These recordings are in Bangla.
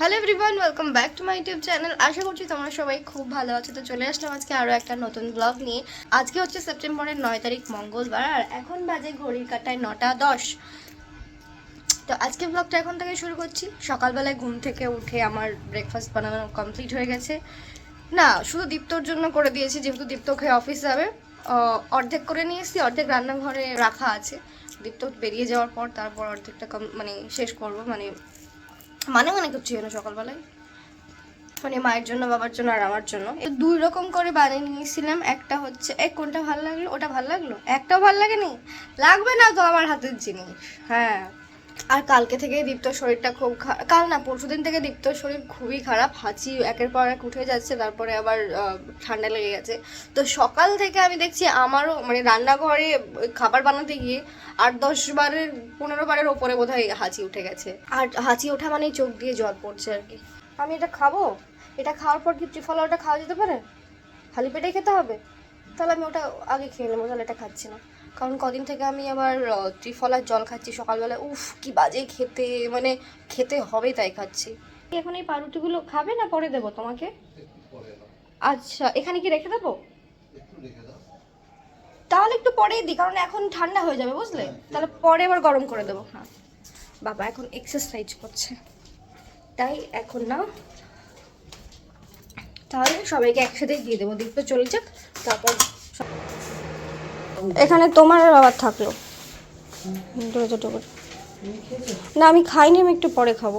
Hello everyone welcome back to my YouTube channel আশা করছি তোমরা সবাই খুব ভালো আছো। তো চলে আসলাম আজকে আরও একটা নতুন ব্লগ নিয়ে। আজকে হচ্ছে সেপ্টেম্বরের নয় তারিখ, মঙ্গলবার, আর এখন বাজে ঘড়ির কাটায় নটা দশ। তো আজকে ব্লগটা এখন থেকে শুরু করছি। সকালবেলায় ঘুম থেকে উঠে আমার ব্রেকফাস্ট বানানো কমপ্লিট হয়ে গেছে। না, শুধু দীপ্তর জন্য করে দিয়েছি, যেহেতু দীপ্ত খেয়ে অফিস যাবে। অর্ধেক করে নিয়ে এসেছি অর্ধেক রান্নাঘরে রাখা আছে। দীপ্ত বেরিয়ে যাওয়ার পর তারপর অর্ধেকটা কম মানে শেষ করব মানে মানে মানে করছি না সকালবেলায়। মানে মায়ের জন্য, বাবার জন্য আর আমার জন্য। দুই রকম করে বানিয়ে নিয়েছিলাম। একটা হচ্ছে এই কোনটা ভালো লাগল? ওটা ভালো লাগল? একটাও ভালো লাগেনি? লাগবে না তো আমার হাতের জিনিস। হ্যাঁ। আর কালকে থেকে দীপ্তর শরীরটা খুব কাল না, পরশুদিন থেকে দীপ্তর শরীর খুবই খারাপ, হাঁচি একের পর এক উঠে যাচ্ছে, তারপরে আবার ঠান্ডা লেগে গেছে। তো সকাল থেকে আমি দেখছি আমারও মানে রান্নাঘরে খাবার বানাতে গিয়ে আট দশ বারের, পনেরো বারের ওপরে বোধহয় হাঁচি উঠে গেছে। আর হাঁচি ওঠা মানেই চোখ দিয়ে জল পড়ছে আর কি। আমি এটা খাব? এটা খাওয়ার পর কি ত্রিফলা ওটা খাওয়া যেতে পারে? খালি পেটেই খেতে হবে? তাহলে আমি ওটা আগে খেয়ে নেব, তাহলে এটা খাচ্ছি না। কারণ কদিন থেকে আমি আবার ত্রিফলার জল খাচ্ছি সকালবেলা। উফ, কি বাজে খেতে মানে খেতে হবে তাই খাচ্ছি। এখন এই পাউরুটিগুলো খাবে না পরে দেবো তোমাকে? আচ্ছা এখানে কি রেখে দেবো? তাহলে একটু পরেই দিই, কারণ এখন ঠান্ডা হয়ে যাবে, বুঝলে? তাহলে পরে আবার গরম করে দেবো। হ্যাঁ। বাবা এখন এক্সারসাইজ করছে। তাই এখন না, তাহলে সবাইকে একসাথে দিয়ে দেবো। দীপ্ত চলে যাক তারপর এখানে তোমার বাবার থাকল। না, আমি খাইনি, আমি একটু পরে খাব।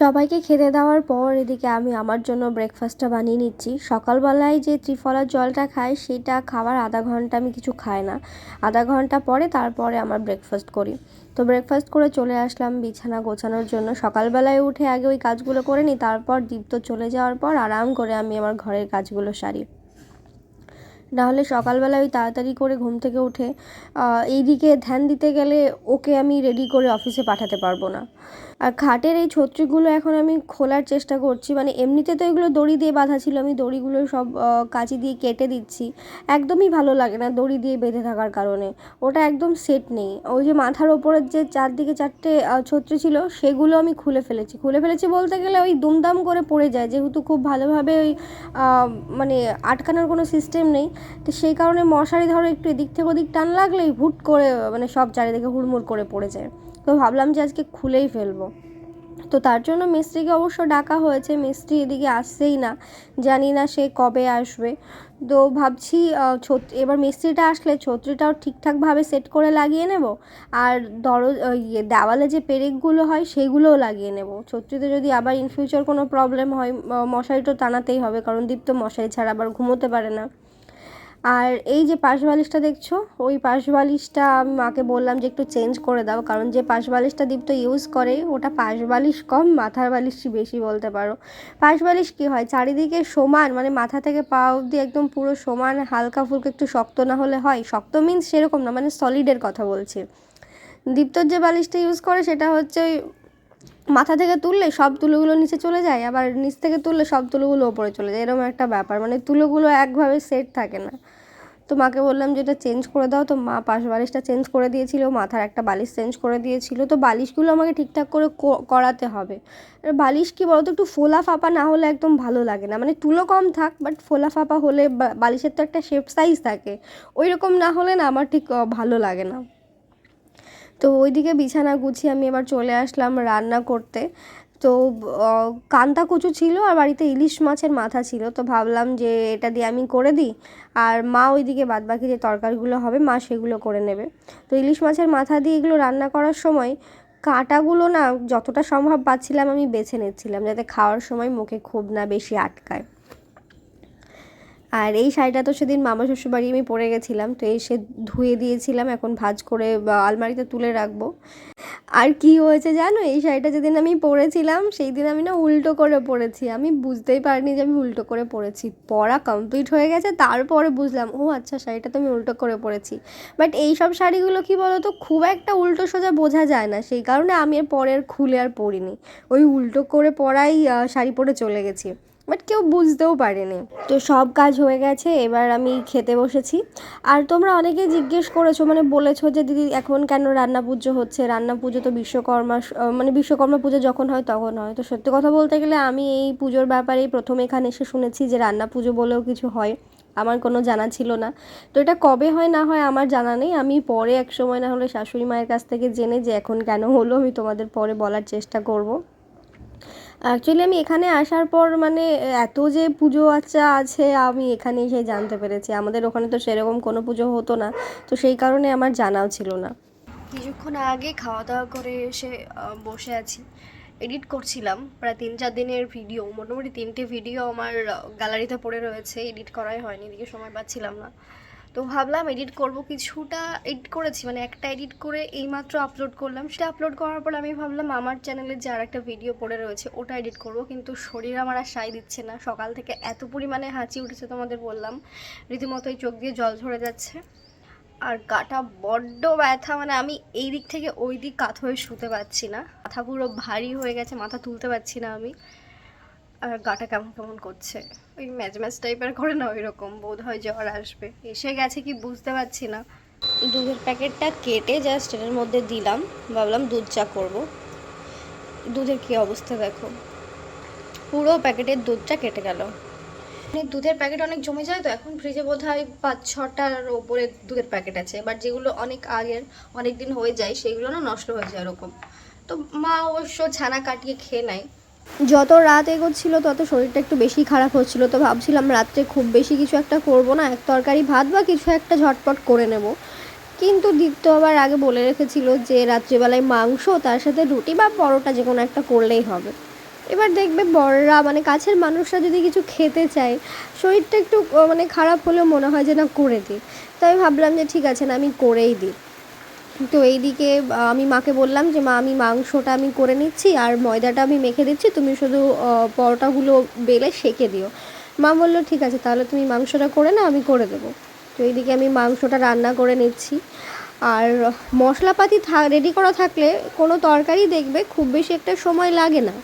সবাইকে খেতে দেওয়ার পর এদিকে আমি আমার জন্য ব্রেকফাস্টটা বানিয়ে নিচ্ছি। সকালবেলায় যে ত্রিফলার জলটা খাই সেটা খাওয়ার আধা ঘণ্টা আমি কিছু খাই না। আধা ঘণ্টা পরে তারপরে আমার ব্রেকফাস্ট করি। তো ব্রেকফাস্ট করে চলে আসলাম বিছানা গোছানোর জন্য। সকালবেলায় উঠে আগে ওই কাজগুলো করে নিই, তারপর দীপ্ত চলে যাওয়ার পর আরাম করে আমি আমার ঘরের কাজগুলো সারি। নাহলে সকালবেলা ওই তাড়াতাড়ি করে ঘুম থেকে উঠে এইদিকে ধ্যান দিতে গেলে ওকে আমি রেডি করে অফিসে পাঠাতে পারব না। আর খাটের এই ছত্রিগুলো এখন আমি খোলার চেষ্টা করছি। মানে এমনিতে তো এগুলো দড়ি দিয়ে বাঁধা ছিল, আমি দড়িগুলো সব কাঁচি দিয়ে কেটে দিচ্ছি। একদমই ভালো লাগে না দড়ি দিয়ে বেঁধে থাকার কারণে। ওটা একদম সেট নেই। ওই যে মাথার ওপরের যে চারদিকে চারটে ছত্রি ছিল, সেগুলো আমি খুলে ফেলেছি। খুলে ফেলেছি বলতে গেলে ওই দুমদাম করে পড়ে যায়। যেহেতু খুব ভালোভাবে ওই মানে আটকানোর কোনো সিস্টেম নেই, তো সেই কারণে মশারি ধরো একটু এদিক থেকে ওদিক টান লাগলেই হুট করে মানে সব চারিদিকে হুড়মুড় করে পড়ে যায়। তো ভাবলাম যে আজকে খুলেই ফেলব। তো তার জন্য মিস্ত্রিকে অবশ্য ডাকা হয়েছে, মিস্ত্রি এদিকে আসছেই না, জানি না সে কবে আসবে। তো ভাবছি এবার মিস্ত্রিটা আসলে ছত্রিটাও ঠিকঠাকভাবে সেট করে লাগিয়ে নেব, আর দর ইয়ে দেওয়ালে যে পেরেকগুলো হয় সেগুলোও লাগিয়ে নেব। ছত্রিতে যদি আবার ইন ফিউচার কোনো প্রবলেম হয় মশারি তো টানাতেই হবে, কারণ দীপ্ত মশারি ছাড়া আবার ঘুমোতে পারে না। আর এই যে পাশ বালিশটা দেখছ, ওই পাশ বালিশটা মাকে বললাম যে একটু চেঞ্জ করে দাও, কারণ যে পাশ বালিশটা দীপ্ত ইউজ করে, ওটা পাশ বালিশ কম, মাথার বালিশই বেশি বলতে পারো। পাশ বালিশ কী হয়? চারিদিকে সমান মানে মাথা থেকে পা অবধি একদম পুরো সমান, হালকা ফুলকা একটু শক্ত না হলে হয়। শক্ত মিন্স সেরকম না মানে সলিডের কথা বলছি। দীপ্তর যে বালিশটা ইউজ করে, সেটা হচ্ছে ওই মাথা থেকে তুললে সব তুলোগুলো নিচে চলে যায়, আবার নিচ থেকে তুললে সব তুলোগুলো ওপরে চলে যায়। এরকম একটা ব্যাপার মানে তুলোগুলো একভাবে সেট থাকে না। তো মাকে বললাম যে এটা চেঞ্জ করে দাও, তো মা পাশ বালিশটা চেঞ্জ করে দিয়েছিল, মাথার একটা বালিশ চেঞ্জ করে দিয়েছিল, তো বালিশগুলো আমাকে ঠিকঠাক করে করাতে হবে। বালিশ কি বলতো, একটু ফোলা ফাঁপা না হলে একদম ভালো লাগে না। মানে তুলো কম থাক বাট ফোলা ফাঁপা হলে বালিশের তো একটা শেপ সাইজ থাকে। ওই রকম না হলে না আমার ঠিক ভালো লাগে না। তো ওইদিকে বিছানা গুছিয়ে আমি এবার চলে আসলাম রান্না করতে। তো কান্তা কচু ছিল আর বাড়িতে ইলিশ মাছের মাথা ছিল। তো ভাবলাম যে এটা দিয়ে আমি করে দিই। আর মা ওইদিকে বাদবাকি যে তরকারিগুলো হবে, মা সেগুলো করে নেবে। তো ইলিশ মাছের মাথা দিয়ে এগুলো রান্না করার সময় কাঁটাগুলো না যতটা সম্ভব পাচ্ছিলাম আমি বেছে নিচ্ছিলাম, যাতে খাওয়ার সময় মুখে খুব না বেশি আটকায়। আর এই শাড়িটা তো সেদিন মামা শ্বশুর বাড়ি আমি পরে গেছিলাম, তো এসে ধুয়ে দিয়েছিলাম, এখন ভাঁজ করে আলমারিতে তুলে রাখব। আর কি হয়েছে জানো, এই শাড়িটা যেদিন আমি পরেছিলাম সেই দিন আমি না উল্টো করে পরেছি। আমি বুঝতেই পারিনি যে আমি উল্টো করে পরেছি। পরা কমপ্লিট হয়ে গেছে, তারপরে বুঝলাম, ও আচ্ছা শাড়িটা তো আমি উল্টো করে পরেছি। বাট এই সব শাড়িগুলো কি বলো তো খুব একটা উল্টো সোজা বোঝা যায় না। সেই কারণে আমি আর পরে আর খুলে আর পরিনি। ওই উল্টো করে পরাই শাড়ি পরে চলে গেছি। বাট কেউ বুঝতেও পারেনি। তো সব কাজ হয়ে গেছে, এবার আমি খেতে বসেছি। আর তোমরা অনেকে জিজ্ঞেস করেছ মানে বলেছ যে, দিদি, এখন কেন রান্না পুজো হচ্ছে? রান্না পুজো তো বিশ্বকর্মা মানে বিশ্বকর্মা পুজো যখন হয় তখন হয়। তো সত্যি কথা বলতে গেলে আমি এই পুজোর ব্যাপারেই প্রথম এখানে এসে শুনেছি যে, রান্না পুজো বলেও কিছু হয়। আমার কোনো জানা ছিল না। তো এটা কবে হয় না হয় আমার জানা নেই। আমি পরে এক সময় না হলে শাশুড়ি মায়ের কাছ থেকে জেনে যে, এখন কেন হলো? আমি তোমাদের পরে বলার চেষ্টা করব। অ্যাকচুয়ালি আমি এখানে আসার পর মানে এত যে পুজো আচ্চা আছে, আমি এখানে এসে জানতে পেরেছি। আমাদের ওখানে তো সেরকম কোনো পুজো হতো না, তো সেই কারণে আমার জানাও ছিল না। কিছুক্ষণ আগে খাওয়া দাওয়া করে এসে বসে আছি। এডিট করছিলাম, প্রায় তিন চার দিনের ভিডিও মোটামুটি তিনটে ভিডিও আমার গ্যালারিতে পড়ে রয়েছে। এডিট করাই হয়নি, এদিকে সময় পাচ্ছিলাম না। তো ভাবলাম এডিট করব, কিছুটা এডিট করেছি মানে একটা এডিট করে এইমাত্র আপলোড করলাম। সেটা আপলোড করার পর আমি ভাবলাম আমার চ্যানেলে যে একটা ভিডিও পড়ে রয়েছে, ওটা এডিট করব, কিন্তু শরীর আমার আর সাই দিচ্ছে না। সকাল থেকে এত পরিমাণে হাঁচি উঠেছে তোমাদের বললাম, রীতিমতোই চোখ দিয়ে জল ঝরে যাচ্ছে। আর গাটা বড্ড ব্যথা মানে আমি এই দিক থেকে ওই দিক কাত হয়ে শুতে পারছি না। মাথা পুরো ভারী হয়ে গেছে, মাথা তুলতে পারছি না আমি। আর গাটা কেমন কেমন করছে? ওই ম্যাচ ম্যাচ টাইপের করে না ওই রকম বোধ হয় জ্বর আসবে। এসে গেছে কি বুঝতে পারছি না। দুধের প্যাকেটটা কেটে জাস্ট এর মধ্যে দিলাম ভাবলাম দুধ চা করব। দুধের কি অবস্থা দেখো। পুরো প্যাকেটের দুধটা কেটে গেল। মানে দুধের প্যাকেট অনেক জমে যায় তো? এখন ফ্রিজে বোধ হয় পাঁচ ছটার ওপরে দুধের প্যাকেট আছে। বাট যেগুলো অনেক আগের অনেক দিন হয়ে যায় সেগুলো না নষ্ট হয়ে যায় এরকম তো মা অবশ্য ছানা কাটিয়ে খেয়ে নেয়। যত রাত এগোচ্ছিল, তত শরীরটা একটু বেশি খারাপ হচ্ছিল। তো ভাবছিলাম রাত্রে খুব বেশি কিছু একটা করব না, এক তরকারি ভাত বা কিছু একটা ঝটপট করে নেব। কিন্তু দীপ্ত আবার আগে বলে রেখেছিল যে রাত্রিবেলায় মাংস, তার সাথে রুটি বা পরোটা যে কোনো একটা করলেই হবে। এবার দেখবে বড়রা মানে কাছের মানুষরা যদি কিছু খেতে চায়, শরীরটা একটু মানে খারাপ হলেও মনে হয় যে না, করে দিই। তো আমি ভাবলাম যে ঠিক আছে না, আমি করেই দিই। তো এইদিকে আমি মাকে বললাম যে, মা, আমি মাংসটা আমি করে নিচ্ছি আর ময়দাটা আমি মেখে দিচ্ছি। তুমি শুধু পরোটাগুলো বেলে সেকে দিও। মা বলল, ঠিক আছে, তাহলে তুমি মাংসটা করে না আমি করে দেবো। তো এইদিকে আমি মাংসটা রান্না করে নিচ্ছি। আর মশলাপাতি রেডি করা থাকলে কোনো তরকারি দেখবে খুব বেশি একটা সময় লাগে না।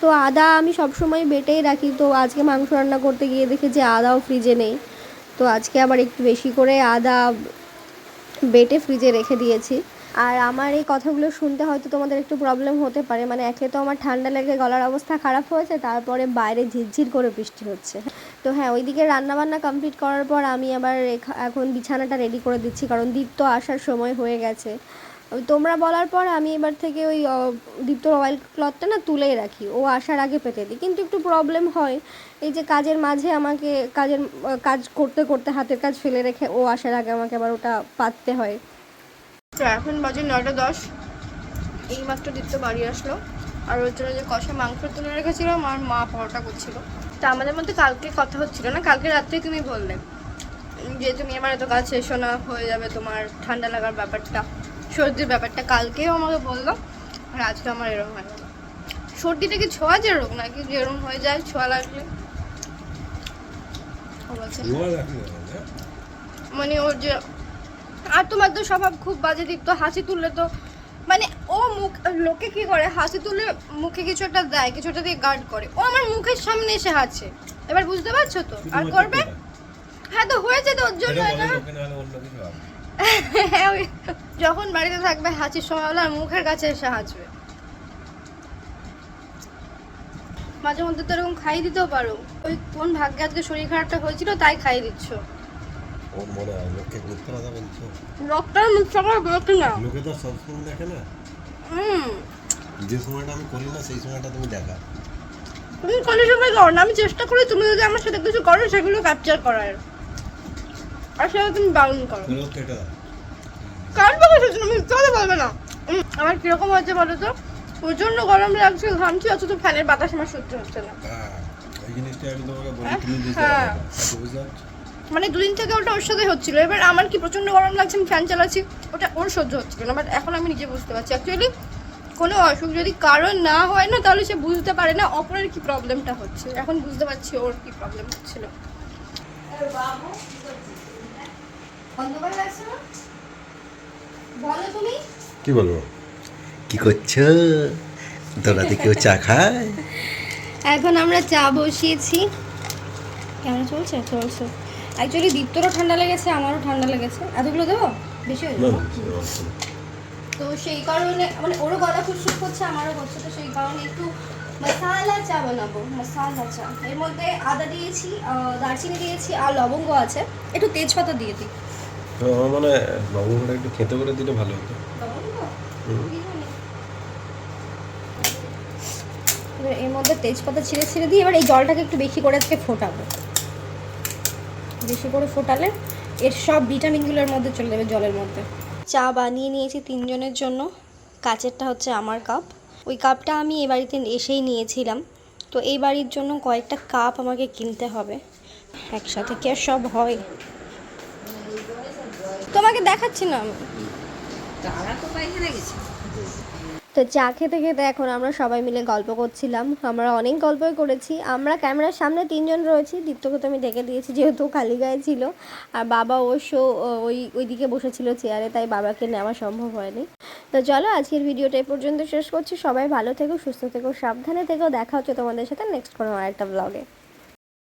তো আদা আমি সব সময় বেটেই রাখি। তো আজকে মাংস রান্না করতে গিয়ে দেখি যে, আদাও ফ্রিজে নেই। তো আজকে আবার একটু বেশি করে আদা বেটে ফ্রিজে রেখে দিয়েছি। আর আমার এই কথাগুলো শুনতে হয়তো তোমাদের একটু প্রবলেম হতে পারে। মানে একে তো আমার ঠান্ডা লেগে গলার অবস্থা খারাপ হয়েছে, তারপরে বাইরে ঝিরঝির করে বৃষ্টি হচ্ছে। তো হ্যাঁ ওইদিকে রান্নাবান্না কমপ্লিট করার পর আমি আবার এখা- এখন বিছানাটা রেডি করে দিচ্ছি, কারণ দীপ্ত আসার সময় হয়ে গেছে। ওই তোমরা বলার পর আমি এবার থেকে ওই দীপ্তর অয়েল ক্লথটা না তুলেই রাখি। ও আসার আগে পেতে দিই। কিন্তু একটু প্রবলেম হয়, এই যে কাজের মাঝে আমাকে, কাজের কাজ করতে করতে হাতের কাজ ফেলে রেখে ও আসার আগে আমাকে আবার ওটা পাততে হয়। এখন বাজে নয়টা দশ। এইমাত্র দীপ্ত বাড়ি আসলো। আর ওর জন্য যে কষা মাংস তুলে রেখেছিলাম, আর মা পরোটা করছিল। তা আমাদের মধ্যে কালকে কথা হচ্ছিল না। কালকে রাত্রেই তুমি বললে যে তুমি আমার এত কাছে এসো না, হয়ে যাবে তোমার ঠান্ডা লাগার ব্যাপারটা। সর্দির ব্যাপারটা কালকেও আমাকে বলল আর আজকে আমার এরকম হয়ে সর্দিটা কি ছোঁয়া যে রোগ নাকি যে এরকম হয়ে যায় ছোঁয়া লাগলে? মানে ওর যে আর তোমার তো স্বভাব খুব বাজে দিক তো হাসি তুললে তো মানে ও মুখ লোকে কি করে? হাসি তুলে মুখে কিছু একটা দেয় কিছু একটা দিয়ে গার্ড করে। ও আমার মুখের সামনে এসে হাসে। এবার বুঝতে পারছ তো? আর করবে? হ্যাঁ তো হয়েছে তো ওর জন্য না? হ্যাঁ, যখন বাড়িতে থাকবে হাসির সময় হলে আর মুখের কাছে এসে হাসবে মাঝে মধ্যে তো এরকম খাইয়ে দিতেও পারো। ওই কোন ভাগ্যে আজকে শরীর খারাপটা হয়েছিল তাই খাইয়ে দিচ্ছ। ওর মনে হয় লোককে মিথ্যে কথা বলছো? ডক্টর মুখ সবার বলতে না। লোকে তো সবসময় দেখে না। হুম। যে সময়টা আমি করি না সেই সময়টা তুমি দেখা। তুমি কোনো সময় করো না আমি চেষ্টা করি তুমি যদি আমার সাথে কিছু করো সেগুলো ক্যাপচার করার। আর সেটা তুমি বারণ করো। কাটবো বলবে না। আমার কীরকম হচ্ছে বলো তো? প্রচণ্ড গরম লাগছে ঘামছি অথচ ফ্যানের বাতাস আমার সহ্য হচ্ছে না। হ্যাঁ জিনিসটা আমি তোমাকে বলি হ্যাঁ, তুমি হ্যাঁ। মানে দুদিন থেকে ওটা ওর সাথে হচ্ছিল। এবার আমার কি প্রচণ্ড গরম লাগছে আমি ফ্যান চালাচ্ছি ওটা ওর সহ্য হচ্ছিল না। বাট এখন আমি নিজে বুঝতে পারছি। অ্যাকচুয়ালি কোনো অসুখ যদি কারণ না হয় না তাহলে সে বুঝতে পারে না অপরের কি প্রবলেমটা হচ্ছে। এখন বুঝতে পারছি ওর কি প্রবলেম হচ্ছিল। অন্ধকার লাগছে না? বলো তুমি। কি বলব? কি করছ? তোরাতে কেউ চা খায়? এখন আমরা চা বসিয়েছি। কেমন চলছে? চলছে। অ্যাকচুয়ালি দীপ্তরও ঠান্ডা লেগেছে আমারও ঠান্ডা লেগেছে। এতগুলো দেবো? বেশি হয়ে যাবে? তো সেই কারণে মানে ওরও গলা খুশখুশ করছে আমারও করছে তো সেই কারণে একটু মশালা চা বানাবো মশালা চা। এর মধ্যে আদা দিয়েছি দারচিনি দিয়েছি আর লবঙ্গ আছে। একটু তেজপাতা দিয়ে দিই। তো আমার মনে হয় লবঙ্গটা একটু খেতে করে দিলে ভালো হতো। এবার এর মধ্যে তেজপাতা ছিঁড়ে ছিঁড়ে দিই এবার এই জলটাকে একটু বেশি করে আজকে ফোটাবো। বেশি করে ফোটালে এর সব ভিটামিনগুলো এর মধ্যে চলে যাবে জলের মধ্যে। চা বানিয়ে নিয়েছি তিনজনের জন্য। কাচেরটা হচ্ছে আমার কাপ। ওই কাপটা আমি এ বাড়িতে এসেই নিয়েছিলাম। তো এই বাড়ির জন্য কয়েকটা কাপ আমাকে কিনতে হবে। একসাথে কি আর সব হয়? তোমাকে দেখাচ্ছি না আমি। তো চা খেতে খেতে এখন আমরা সবাই মিলে গল্প করছিলাম। আমরা অনেক গল্পই করেছি। আমরা ক্যামেরার সামনে তিনজন রয়েছি। দীপ্তকে তো আমি ডেকে দিয়েছি যেহেতু খালি গায়ে ছিল। আর বাবা অবশ্য ওই ওইদিকে বসেছিল চেয়ারে তাই বাবাকে নেওয়া সম্ভব হয়নি। তো চলো আজকের ভিডিওটা এই পর্যন্ত শেষ করছি। সবাই ভালো থেকো সুস্থ থেকো সাবধানে থেকো। দেখা হচ্ছে তোমাদের সাথে নেক্সট কোনো আরেকটা ব্লগে